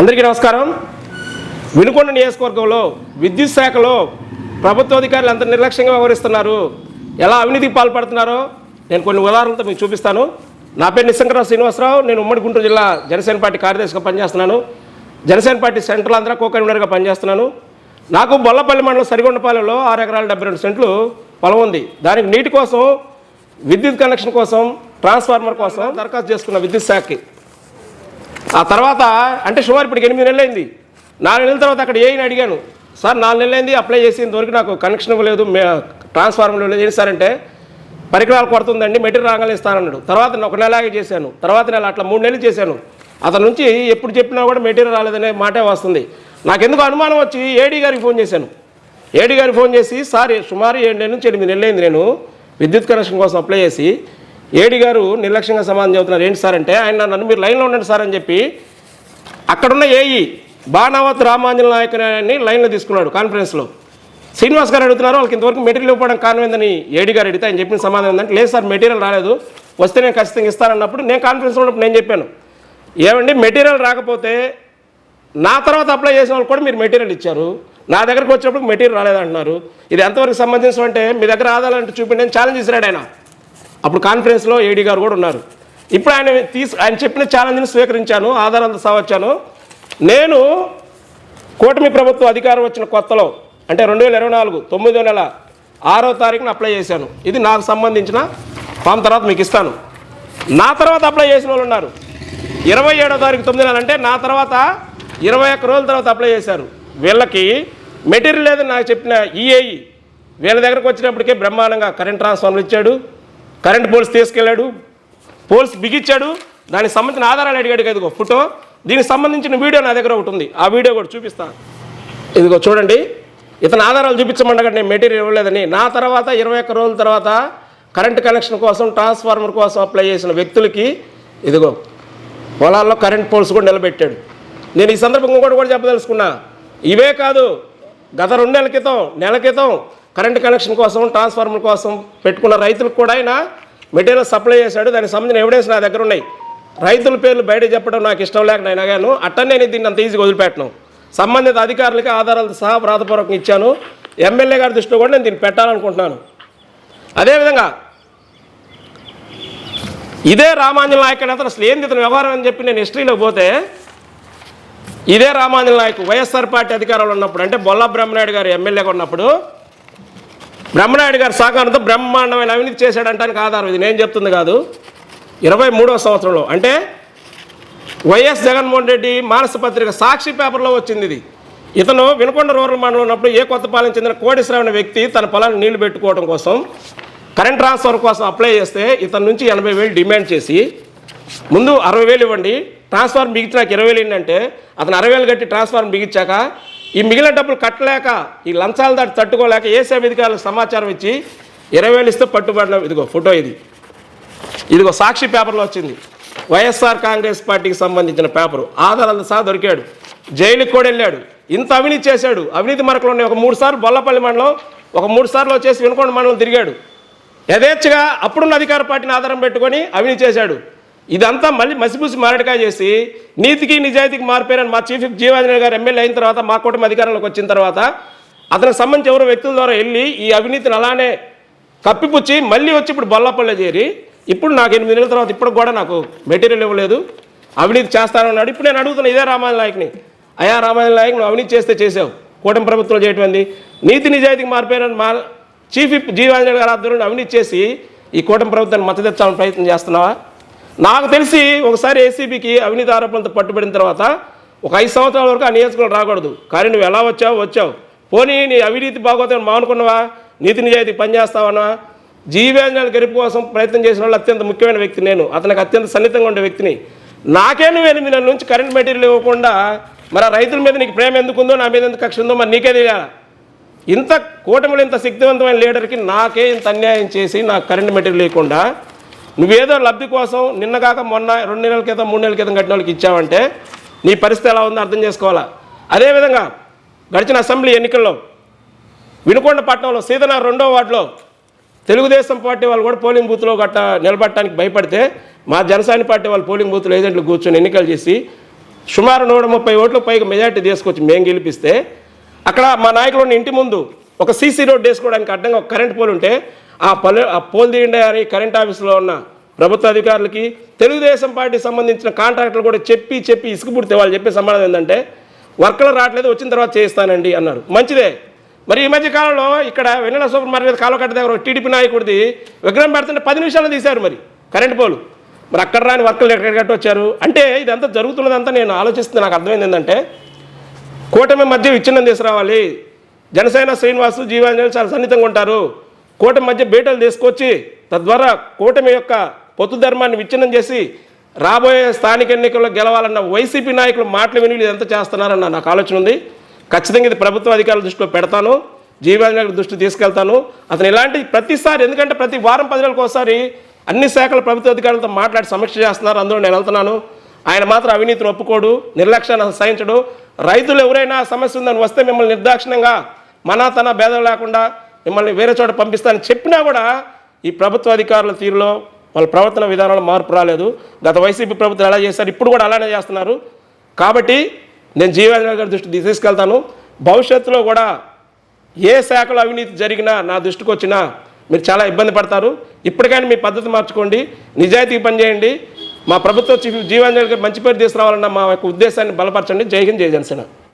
అందరికీ నమస్కారం. వినుకొండ నియోజకవర్గంలో విద్యుత్ శాఖలో ప్రభుత్వ అధికారులు ఎంత నిర్లక్ష్యంగా వ్యవహరిస్తున్నారు? ఎలా అవినీతికి పాల్పడుతున్నారో నేను కొన్ని ఉదాహరణలతో మీకు చూపిస్తాను. నా పేరు నిశంకరావు శ్రీనివాసరావు. నేను ఉమ్మడి గుంటూరు జిల్లా జనసేన పార్టీ కార్యదర్శిగా పనిచేస్తున్నాను. Janasena party central Andhra co కన్వీనర్గా పనిచేస్తున్నాను. నాకు బొల్లపల్లి మండలం సరిగొండపాలెంలో ఆరు ఎకరాల డెబ్బై రెండు సెంట్లు పొలం ఉంది. దానికి నీటి కోసం విద్యుత్ కనెక్షన్ కోసం ట్రాన్స్ఫార్మర్ కోసం దరఖాస్తు చేసుకున్న విద్యుత్ శాఖకి. ఆ తర్వాత అంటే సుమారు ఇప్పటికి ఎనిమిది నెలలు అయింది నాలుగు నెలల తర్వాత అక్కడ ఏని అడిగాను. సార్ నాలుగు నెలలు అయింది అప్లై చేసి ఇంతవరకు నాకు కనెక్షన్ ఇవ్వలేదు ట్రాన్స్ఫార్మర్ ఇవ్వలేదు ఏంటి సార్ అంటే పరికరాలు కొడుతుందండి మెటీరియల్ రాగానే ఇస్తానన్నాడు. తర్వాత ఒక నెలలాగే చేశాను. తర్వాత నెల అట్లా మూడు నెలలు చేశాను. అతని నుంచి ఎప్పుడు చెప్పినా కూడా మెటీరియల్ రాలేదనే మాటే వస్తుంది. నాకెందుకు అనుమానం వచ్చి ఏడీ గారికి ఫోన్ చేశాను. ఏడీ గారికి ఫోన్ చేసి సార్ సుమారు ఏడు నెలల నుంచి ఎనిమిది నెలలైంది నేను విద్యుత్ కనెక్షన్ కోసం అప్లై చేసి ఏడి గారు నిర్లక్ష్యంగా సమాధానం చెబుతున్నారు. ఏంటి సార్ అంటే ఆయన నన్ను మీరు లైన్లో ఉండండి సార్ అని చెప్పి అక్కడున్న ఏఈ బాణావత్ రామాంజన నాయకుని లైన్లో తీసుకున్నాడు కాన్ఫరెన్స్లో. శ్రీనివాస్ గారు అడుగుతున్నారు వాళ్ళకి ఇంతవరకు మెటీరియల్ ఇవ్వడం కారణం ఏడి గారు అడిగితే ఆయన చెప్పిన సమాధానం ఏంటంటే లేదు సార్ మెటీరియల్ రాలేదు. వస్తే నేను ఖచ్చితంగా ఇస్తానన్నప్పుడు నేను కాన్ఫరెన్స్లో ఉన్నప్పుడు నేను చెప్పాను. ఏమండి మెటీరియల్ రాకపోతే నా తర్వాత అప్లై చేసిన వాళ్ళు కూడా మీరు మెటీరియల్ ఇచ్చారు. నా దగ్గరకు వచ్చినప్పుడు మెటీరియల్ రాలేదంటున్నారు. ఇది ఎంతవరకు సంబంధించిన అంటే మీ దగ్గర ఆదాలంటే చూపిండి నేను ఛాలెంజ్ చేసినాడు ఆయన. అప్పుడు కాన్ఫరెన్స్లో ఏడీ గారు కూడా ఉన్నారు. ఇప్పుడు ఆయన తీసు ఆయన చెప్పిన ఛాలెంజ్ని స్వీకరించాను ఆధారాలతో సావచ్చాను నేను కూటమి ప్రభుత్వం అధికారం వచ్చిన కొత్తలో అంటే రెండు వేల ఇరవై నాలుగు తొమ్మిదో నెల ఆరో తారీఖున అప్లై చేశాను. ఇది నాకు సంబంధించిన ఫామ్ తర్వాత మీకు ఇస్తాను. నా తర్వాత అప్లై చేసిన వాళ్ళు ఉన్నారు. ఇరవై ఏడో తారీఖు తొమ్మిది నెలలు అంటే నా తర్వాత ఇరవై ఒక్క రోజుల తర్వాత అప్లై చేశారు. వీళ్ళకి మెటీరియల్ లేదని నాకు చెప్పిన ఈఏఈ వీళ్ళ దగ్గరకు వచ్చినప్పటికే బ్రహ్మాండంగా కరెంట్ ట్రాన్స్ఫార్మర్ ఇచ్చాడు. కరెంట్ పోల్స్ తీసుకెళ్ళాడు పోల్స్ బిగించాడు దానికి సంబంధించిన ఆధారాలు అడిగాడు కదా ఇదిగో ఫోటో. దీనికి సంబంధించిన వీడియో నా దగ్గర ఒకటి ఉంది. ఆ వీడియో కూడా చూపిస్తాను ఇదిగో చూడండి. ఇతను ఆధారాలు చూపించమండగా నేను మెటీరియల్ ఇవ్వలేదని. నా తర్వాత ఇరవై ఒక్క రోజుల తర్వాత కరెంట్ కనెక్షన్ కోసం ట్రాన్స్ఫార్మర్ కోసం అప్లై చేసిన వ్యక్తులకి ఇదిగో పొలాల్లో కరెంట్ పోల్స్ కూడా నిలబెట్టాడు. నేను ఈ సందర్భంగా కూడా కూడా చెప్పదలుచుకున్నా. ఇవే కాదు గత రెండు నెలల క్రితం నెల క్రితం కరెంట్ కనెక్షన్ కోసం ట్రాన్స్ఫార్మర్ కోసం పెట్టుకున్న రైతులకు కూడా ఆయన మెటీరియల్ సప్లై చేశాడు. దానికి సంబంధించిన ఎవిడెన్స్ నా దగ్గర ఉన్నాయి. రైతుల పేర్లు బయట చెప్పడం నాకు ఇష్టం లేక నేను అగాను అట్టనే నేను దీన్ని అంత ఈజీగా వదిలిపెట్టను. సంబంధిత అధికారులకి ఆధారాలతో సహా వ్రాతపూర్వకం ఇచ్చాను. ఎమ్మెల్యే గారి దృష్టిలో కూడా నేను దీన్ని పెట్టాలనుకుంటున్నాను. అదేవిధంగా ఇదే రామాంజన నాయకుడు అతను అసలు ఏంది వ్యవహారం అని చెప్పి నేను హిస్టరీలో పోతే ఇదే రామాంజన నాయకు వైఎస్ఆర్ పార్టీ అధికారంలో ఉన్నప్పుడు అంటే బొల్ల బ్రహ్మనాయుడు గారు ఎమ్మెల్యేగా ఉన్నప్పుడు బ్రహ్మనాయుడు గారు సహకారంతో బ్రహ్మాండమైన అవినీతి చేశాడంటానికి ఆధారం ఇది. నేను చెప్తుంది కాదు. ఇరవై మూడవ సంవత్సరంలో అంటే వైఎస్ జగన్మోహన్ రెడ్డి మానస పత్రిక సాక్షి పేపర్లో వచ్చింది ఇది. ఇతను వినుకొండ రూరల్ మండలం ఉన్నప్పుడు ఏ కొత్తపాలెం చెందిన కోటేశ్వర వ్యక్తి తన పొలాన్ని నీళ్ళు పెట్టుకోవడం కోసం కరెంట్ ట్రాన్స్ఫర్ కోసం అప్లై చేస్తే ఇతని నుంచి ఎనభై వేలు డిమాండ్ చేసి ముందు అరవై వేలు ఇవ్వండి ట్రాన్స్ఫార్మ్ బిగించినాక ఇరవై వేలు ఏంటంటే అతను అరవై వేలు కట్టి ట్రాన్స్ఫార్మ్ బిగించాక ఈ మిగిలిన డబ్బులు కట్టలేక ఈ లంచాల దాటి తట్టుకోలేక ఏసీ అధికారులకు సమాచారం ఇచ్చి ఇరవై వేలు ఇస్తే పట్టుబడిన ఇదిగో ఫోటో ఇది. ఇదిగో సాక్షి పేపర్లో వచ్చింది. వైఎస్ఆర్ కాంగ్రెస్ పార్టీకి సంబంధించిన పేపరు. ఆధారాలు సహా దొరికాడు. జైలుకి కూడా వెళ్ళాడు. ఇంత అవినీతి చేశాడు. అవినీతి మరకలు ఉన్నాయి. ఒక మూడు సార్లు బొల్లపల్లి మండలం ఒక మూడు సార్లు వచ్చేసి వినుకొండ మండలం తిరిగాడు. యథేచ్ఛగా అప్పుడున్న అధికార పార్టీని ఆధారం పెట్టుకొని అవినీతి చేశాడు. ఇదంతా మళ్ళీ మసిపూసి మారడికాయ చేసి నీతికి నిజాయితీకి మారిపోయారని మా చీఫ్ జీవాంజనేయ గారు ఎమ్మెల్యే అయిన తర్వాత మా కూటమి అధికారంలోకి వచ్చిన తర్వాత అతనికి సంబంధించి ఎవరో వ్యక్తుల ద్వారా వెళ్ళి ఈ అవినీతిని అలానే కప్పిపుచ్చి మళ్ళీ వచ్చి ఇప్పుడు బొల్లపల్లె చేరి ఇప్పుడు నాకు ఎనిమిది నెలల తర్వాత ఇప్పుడు కూడా నాకు మెటీరియల్ ఇవ్వలేదు అవినీతి చేస్తానన్నాడు ఇప్పుడు నేను అడుగుతున్నా ఇదే రామాయణ నాయకుని. అయా రామాయణ నాయక్ నువ్వు అవినీతి చేస్తే చేసావు. కూటమి ప్రభుత్వం చేయటం నీతి నిజాయితీకి మారిపోయారని మా చీఫ్ విప్ జీవాంజనేయ గారు ఆధ్వర్యంలో అవినీతి చేసి ఈ కూటమి ప్రభుత్వాన్ని మద్దతు తెచ్చాలని ప్రయత్నం చేస్తున్నావా? నాకు తెలిసి ఒకసారి ఏసీబీకి అవినీతి ఆరోపణలతో పట్టుబడిన తర్వాత ఒక ఐదు సంవత్సరాల వరకు ఆ నియోజకవర్గం రాకూడదు. కానీ నువ్వు ఎలా వచ్చావు వచ్చావు. పోనీ నీ అవినీతి బాగోతే మానుకున్నావా? నీతి నిజాయితీ పనిచేస్తావన్నా? జీవేంద్రాల గెలుపు కోసం ప్రయత్నం చేసిన వాళ్ళు అత్యంత ముఖ్యమైన వ్యక్తి నేను. అతనికి అత్యంత సన్నిహితంగా ఉండే వ్యక్తిని. నాకే నువ్వు ఎనిమిది నెలల నుంచి కరెంట్ మెటీరియల్ ఇవ్వకుండా మరి రైతుల మీద నీకు ప్రేమ ఎందుకుందో నా మీద ఎంత కక్ష ఉందో మరి నీకే తెలియాలి? ఇంత కూటమిలో ఇంత శక్తివంతమైన లీడర్కి నాకే ఇంత అన్యాయం చేసి నాకు కరెంట్ మెటీరియల్ లేకుండా నువ్వేదో లబ్ధి కోసం నిన్నగాక మొన్న రెండు నెలల క్రితం మూడు నెలల క్రితం కట్టిన వాళ్ళకి ఇచ్చావంటే నీ పరిస్థితి ఎలా ఉందో అర్థం చేసుకోవాలా? అదేవిధంగా గడిచిన అసెంబ్లీ ఎన్నికల్లో వినుకొండ పట్టణంలో సీతన రెండో వార్డులో తెలుగుదేశం పార్టీ వాళ్ళు కూడా పోలింగ్ బూత్లో గట్ట నిలబడటానికి భయపడితే మా జనసేన పార్టీ వాళ్ళు పోలింగ్ బూత్లో ఏజెంట్లు కూర్చొని ఎన్నికలు చేసి సుమారు నూట ముప్పై ఓట్ల పైగా మెజార్టీ తీసుకొచ్చి మేము గెలిపిస్తే అక్కడ మా నాయకులు ఉన్న ఇంటి ముందు ఒక సీసీ రోడ్ వేసుకోవడానికి అడ్డంగా ఒక కరెంట్ పోల్ ఉంటే ఆ పల్లె ఆ పోల్ తీయండి కరెంట్ ఆఫీస్లో ఉన్న ప్రభుత్వ అధికారులకి తెలుగుదేశం పార్టీ సంబంధించిన కాంట్రాక్టులు కూడా చెప్పి చెప్పి ఇసుక పుడితే వాళ్ళు చెప్పే సమాధానం ఏంటంటే వర్కర్లు రావట్లేదు వచ్చిన తర్వాత చేయిస్తానండి అన్నారు. మంచిదే. మరి ఈ మధ్య కాలంలో ఇక్కడ వెన్నెల సూపర్ మార్కెట్ కాలువకట్ట దగ్గర టీడీపీ నాయకుడిది. విగ్రహం పెడుతుంటే పది నిమిషాలు తీశారు మరి కరెంట్ పోలు. మరి అక్కడ రాని వర్కర్లు ఎక్కడ కట్టి వచ్చారు అంటే ఇదంతా జరుగుతున్నదంతా నేను ఆలోచిస్తే నాకు అర్థమైంది ఏంటంటే కూటమి మధ్య విచ్ఛిన్నం తీసుకురావాలి. జనసేన శ్రీనివాసు జీవాంజలి చాలా సన్నిహితంగా ఉంటారు. కూటమి మధ్య బీటలు తీసుకొచ్చి తద్వారా కూటమి యొక్క పొత్తు ధర్మాన్ని విచ్ఛిన్నం చేసి రాబోయే స్థానిక ఎన్నికల్లో గెలవాలన్న వైసీపీ నాయకులు మాటలు విని ఎంత చేస్తున్నారన్న నాకు ఆలోచన ఉంది. ఖచ్చితంగా ఇది ప్రభుత్వ అధికారుల దృష్టిలో పెడతాను. జీవాంజలి దృష్టి తీసుకెళ్తాను. అతను ఇలాంటి ప్రతిసారి ఎందుకంటే ప్రతి వారం పది ఒకసారి అన్ని శాఖల ప్రభుత్వ అధికారులతో మాట్లాడి సమీక్ష చేస్తున్నారు. అందులో నేను వెళ్తున్నాను. ఆయన మాత్రం అవినీతిని ఒప్పుకోడు నిర్లక్ష్యాన్ని సహించడు రైతులు ఎవరైనా సమస్య ఉందని వస్తే మిమ్మల్ని నిర్దాక్షిణ్యంగా మన తన భేదం లేకుండా మిమ్మల్ని వేరే చోట పంపిస్తానని చెప్పినా కూడా ఈ ప్రభుత్వ అధికారుల తీరులో వాళ్ళ ప్రవర్తన విధానంలో మార్పు రాలేదు. గత వైసీపీ ప్రభుత్వం ఎలా చేశారు ఇప్పుడు కూడా అలానే చేస్తున్నారు. కాబట్టి నేను జీవేంద్ర గారి దృష్టి తీసుకెళ్తాను. భవిష్యత్తులో కూడా ఏ శాఖలో అవినీతి జరిగినా నా దృష్టికి వచ్చినా మీరు చాలా ఇబ్బంది పడతారు. ఇప్పటికైనా మీ పద్ధతి మార్చుకోండి. నిజాయితీకి పనిచేయండి. మా ప్రభుత్వ చీఫ్ జీవాంజలికి మంచి పేరు తీసుకురావాలన్న మా యొక్క ఉద్దేశాన్ని బలపరచండి. జై హింద్ జై జనసేన.